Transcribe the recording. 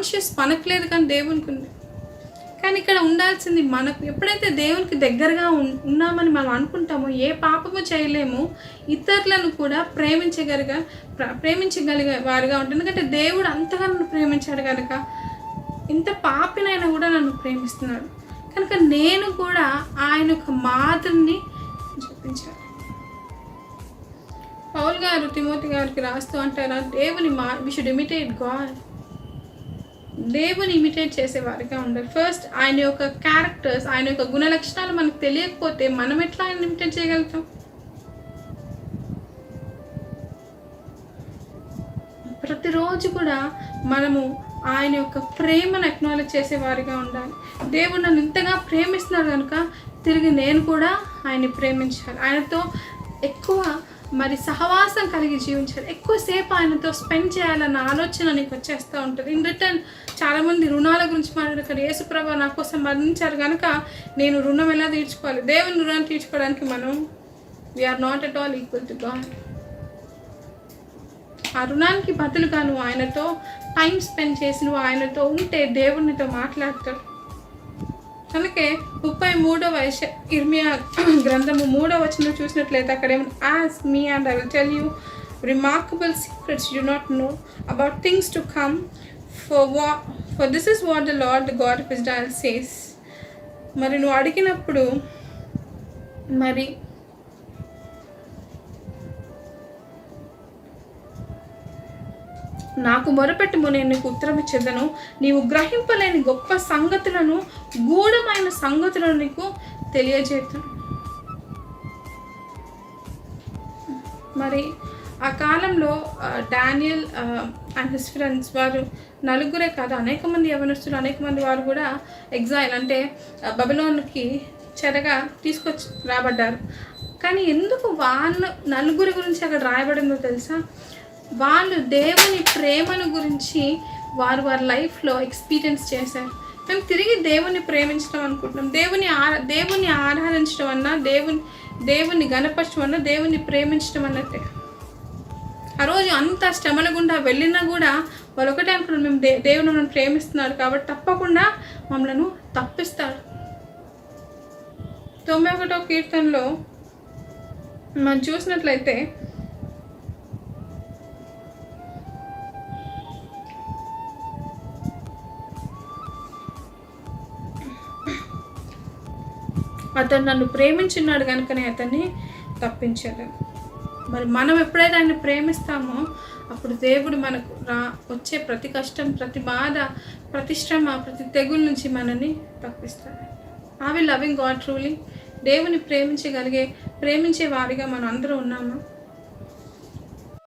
Conscious మనకు లేదు కానీ దేవునికి ఉంది కానీ ఇక్కడ ఉండాల్సింది మనకు ఎప్పుడైతే దేవునికి దగ్గరగా ఉన్- ఉన్నామని మనం అనుకుంటామో ఏ పాపము చేయలేము ఇతరులను కూడా ప్రేమించగలిగా ప్ర- ప్రేమించగలిగే వారుగా ఉంటుంది ఎందుకంటే దేవుడు అంతగా నన్ను ప్రేమించాడు కనుక ఇంత పాపినైనా కూడా నన్ను ప్రేమిస్తున్నాడు. కనుక నేను కూడా ఆయన యొక్క మాదిరిని చూపించాను పౌల్ గారు తిమోతి గారికి రాస్తూ అంటారా దేవుని మా వి షుడ్ ఇమిటేట్ గాడ్ దేవుని ఇమిటేట్ చేసేవారిగా ఉండాలి ఫస్ట్ ఆయన యొక్క క్యారెక్టర్స్ ఆయన యొక్క గుణ లక్షణాలు మనకు తెలియకపోతే మనం ఎట్లా ఆయన ఇమిటేట్ చేయగలుగుతాం? ప్రతిరోజు కూడా మనము ఆయన యొక్క ప్రేమను అక్నాలెడ్జ్ చేసేవారిగా ఉండాలి. దేవుడు నన్ను ఇంతగా ప్రేమిస్తున్నాడు కనుక తిరిగి నేను కూడా ఆయన్ని ప్రేమించాలి. ఆయనతో ఎక్కువ మరి సహవాసం కలిగి జీవించాలి. ఎక్కువసేపు ఆయనతో స్పెండ్ చేయాలన్న ఆలోచన నీకు వచ్చేస్తూ ఉంటుంది. ఇన్ రిటర్న్ చాలామంది రుణాల గురించి మాట్లాడారు ఇక్కడ యేసుప్రభ నా కోసం మరణించారు కనుక నేను రుణం ఎలా తీర్చుకోవాలి? దేవుని రుణాన్ని తీర్చుకోవడానికి మనం we are not at all equal to God ఆ రుణానికి బదులుగా నువ్వు ఆయనతో టైం స్పెండ్ చేసి నువ్వు ఆయనతో ఉంటే దేవునితో మాట్లాడతాడు. అందుకే ముప్పై మూడవ వయసు ఇర్మియా గ్రంథము మూడవ వచనం చూసినట్లయితే అక్కడ ఏమో ask me and I will tell you remarkable secrets you not know about things to come for వా for this is what the Lord the God of says మరి నువ్వు అడిగినప్పుడు మరి నాకు మొరపెట్టుము నేను నీకు ఉత్తరం ఇచ్చేదను నీవు గ్రహింపలేని గొప్ప సంగతులను గూఢమైన సంగతులను నీకు తెలియజేతును మరి ఆ కాలంలో డానియల్ అండ్ హిస్ ఫ్రెండ్స్ వారు నలుగురే కాదు అనేక మంది యవనస్తులు అనేక మంది వారు కూడా ఎగ్జైల్ అంటే బబిలోన్కి చెరగా తీసుకొచ్చి రాబడ్డారు. కానీ ఎందుకు వాళ్ళ నలుగురి గురించి అక్కడ రాయబడిందో తెలుసా? వాళ్ళు దేవుని ప్రేమను గురించి వారు వారి లైఫ్లో ఎక్స్పీరియన్స్ చేశారు. మేము తిరిగి దేవుని ప్రేమించడం అనుకుంటున్నాం. దేవుని ఆరా దేవుని ఆరాధించడం అన్నా దేవుని దేవుని గణపరచడం అన్నా దేవుని ప్రేమించడం అన్నట్టే. ఆ రోజు అంత శ్రమల గుండా వెళ్ళినా కూడా వాళ్ళు ఒకటే అనుకున్నారు మేము దే దేవుని మనం ప్రేమిస్తున్నారు కాబట్టి తప్పకుండా మమ్మల్ని తప్పిస్తాడు తొంభై ఒకటో కీర్తనలో మనం చూసినట్లయితే అతను నన్ను ప్రేమించున్నాడు కనుకనే అతన్ని తప్పించాడు. మరి మనం ఎప్పుడైతే ఆయన్ని ప్రేమిస్తామో అప్పుడు దేవుడు మనకు రా వచ్చే ప్రతి కష్టం ప్రతి బాధ ప్రతి శ్రమ ప్రతి తెగుల నుంచి మనల్ని తప్పిస్తాడు. ఆ వి లవింగ్ గాడ్ ట్రూలీ దేవుని ప్రేమించగలిగే ప్రేమించే వారిగా మనం అందరూ ఉన్నామా?